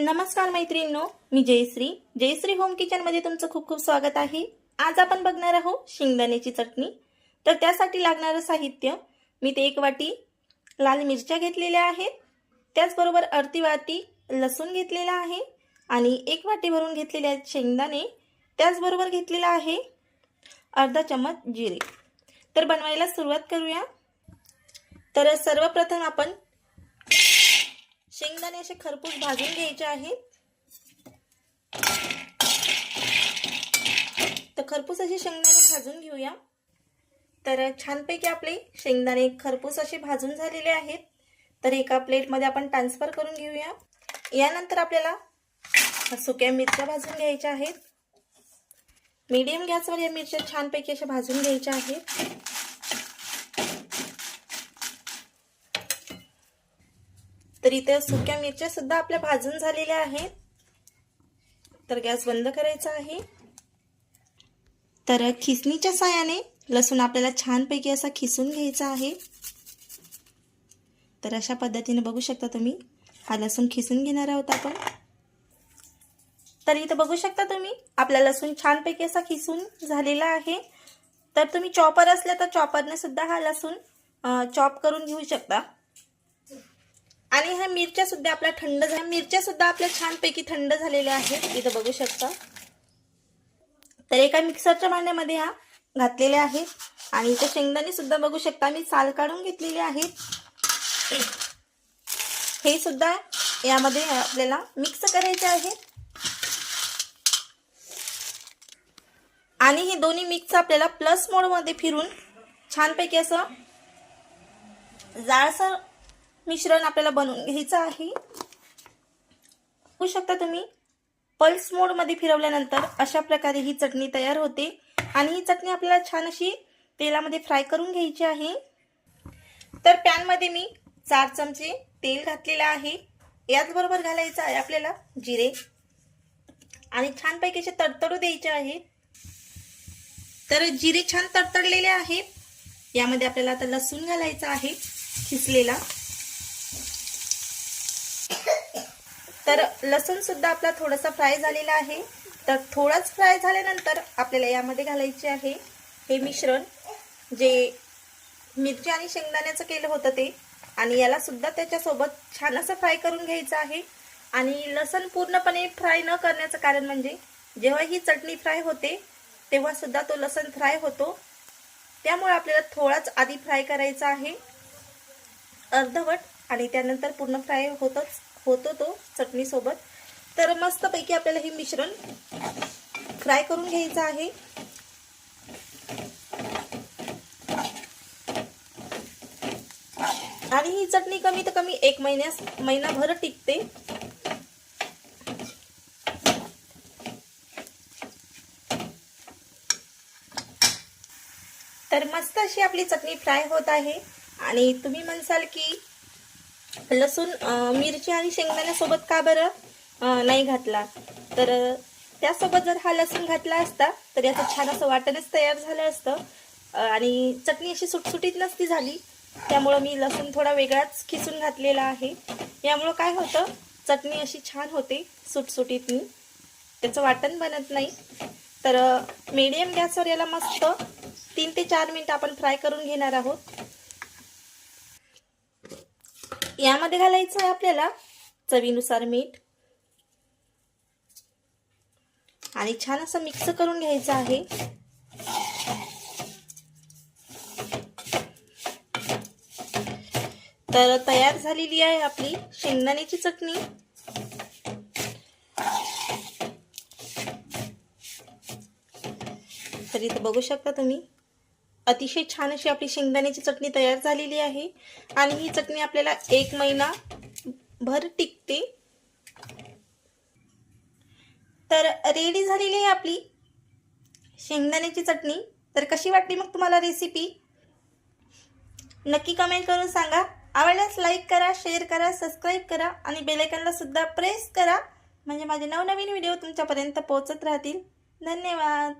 नमस्कार मैत्रिणींनो मी जयश्री. जयश्री होम किचनमध्ये तुमचं खूप खूप स्वागत आहे. आज आपण बघणार आहोत शेंगदाण्याची चटणी. तर त्यासाठी लागणारं साहित्य मी ते एक वाटी लाल मिरच्या घेतलेल्या आहेत. त्याचबरोबर अर्धी वाटी लसूण घेतलेला आहे आणि एक वाटी भरून घेतलेले आहेत शेंगदाणे. त्याचबरोबर घेतलेला आहे अर्धा चम्मच जिरे. तर बनवायला सुरुवात करूया. तर सर्वप्रथम आपण शेंगदाणे असे खरपूस भाजून घ्यायचे आहेत. तर खरपूस असे शेंगदाणे भाजून घेऊया. तर छानपैकी आपले शेंगदाणे खरपूस असे भाजून झालेले आहेत. तर एका प्लेटमध्ये आपण ट्रान्सफर करून घेऊया. यानंतर आपल्याला सुक्या मिरच्या भाजून घ्यायच्या आहेत. मीडियम गॅसवर या मिरच्या छानपैकी अशा भाजून घ्यायच्या आहेत. तर इथे सुक्या मिरच्या सुद्धा आपल्या भाजून झालेल्या आहेत. तर गॅस बंद करायचा आहे. तर खिसणीच्या साहाय्याने लसूण आपल्याला छानपैकी असा खिसून घ्यायचा आहे. तर अशा पद्धतीने बघू शकता तुम्ही हा लसूण खिसून घेणार आहोत आपण. तर इथं बघू शकता तुम्ही आपला लसूण छानपैकी असा खिसून झालेला आहे. तर तुम्ही चॉपर असल्या तर चॉपरने सुद्धा हा लसूण चॉप करून घेऊ शकता. आणि ह्या मिरच्या सुद्धा आपल्या थंड झाल्या मिरच्या सुद्धा आपल्या छानपैकी थंड झालेल्या आहेत. इथं बघू शकता. तर एका मिक्सरच्या भांड्यामध्ये ह्या घातलेल्या आहेत. आणि इथे शेंगदाणे सुद्धा बघू शकता. मी साल काढून घेतलेले आहेत. हे सुद्धा यामध्ये आपल्याला मिक्स करायचे आहे आणि हे दोन्ही मिक्स आपल्याला प्लस मोडमध्ये फिरून छानपैकी असं जाळसर मिश्रण आपल्याला बनवून घ्यायचं आहे. बघू शकता तुम्ही पल्स मोडमध्ये फिरवल्यानंतर अशा प्रकारे ही चटणी तयार होते. आणि ही चटणी आपल्याला छान अशी तेलामध्ये फ्राय करून घ्यायची आहे. तर पॅनमध्ये मी चार चमचे तेल घातलेलं आहे. याचबरोबर घालायचं आहे आपल्याला जिरे. आणि छानपैकी असे तडतडू द्यायचे आहे. तर जिरे छान तडतडलेले आहेत. यामध्ये आपल्याला आता लसूण घालायचा आहे खिसलेला. तर लसूण सुद्धा आपला थोडासा फ्राय झालेला आहे. तर थोडाच फ्राय झाल्यानंतर आपल्याला यामध्ये घालायचे आहे हे मिश्रण जे मिरची आणि शेंगदाण्याचं केलं होतं ते. आणि याला सुद्धा त्याच्यासोबत छान असं फ्राय करून घ्यायचं आहे. आणि लसण पूर्णपणे फ्राय न करण्याचं कारण म्हणजे जेव्हा ही चटणी फ्राय होते तेव्हा सुद्धा तो लसण फ्राय होतो. त्यामुळे आपल्याला थोडाच आधी फ्राय करायचा आहे. अर्धवट आणि त्यानंतर पूर्ण फ्राय होतच होतो तो चटणीसोबत. तर मस्तपैकी आपल्याला हे मिश्रण फ्राय करून घ्यायचं आहे. आणि ही चटणी कमीत कमी एक महिन्यास महिनाभर टिकते. तर मस्त अशी आपली चटणी फ्राय होत आहे. आणि तुम्ही म्हणसाल की लसूण मिरची आणि शेंगदाण्यासोबत का बरं? नाही घातला. तर त्यासोबत जर हा लसूण घातला असता तर याचं छान असं वाटणच तयार झालं असतं. आणि चटणी अशी सुटसुटीत नसती झाली. त्यामुळं मी लसूण थोडा वेगळाच खिसून घातलेला आहे. यामुळं काय होतं? चटणी अशी छान होते सुटसुटीतनी त्याचं वाटण बनत नाही. तर मीडियम गॅसवर याला मस्त तीन ते चार मिनिट आपण फ्राय करून घेणार आहोत. यामध्ये घालायचं आहे आपल्याला चवीनुसार मीठ. आणि छान असं मिक्स करून घ्यायचं आहे. तर तयार झालेली आहे आपली शेंगदाण्याची चटणी. तर इथं बघू शकता तुम्ही. अतिशय छान अशी आपली शेंगदाण्याची चटणी तयार झालेली आहे. आणि ही चटणी आपल्याला एक महिना भर टिकते. तर रेडी झालेली आहे आपली शेंगदाण्याची चटणी. तर कशी वाटली मग तुम्हाला रेसिपी नक्की कमेंट करून सांगा. आवडल्यास लाईक करा शेअर करा सबस्क्राईब करा आणि बेलायकनला सुद्धा प्रेस करा. म्हणजे माझे नवनवीन व्हिडिओ तुमच्यापर्यंत पोहोचत राहतील. धन्यवाद.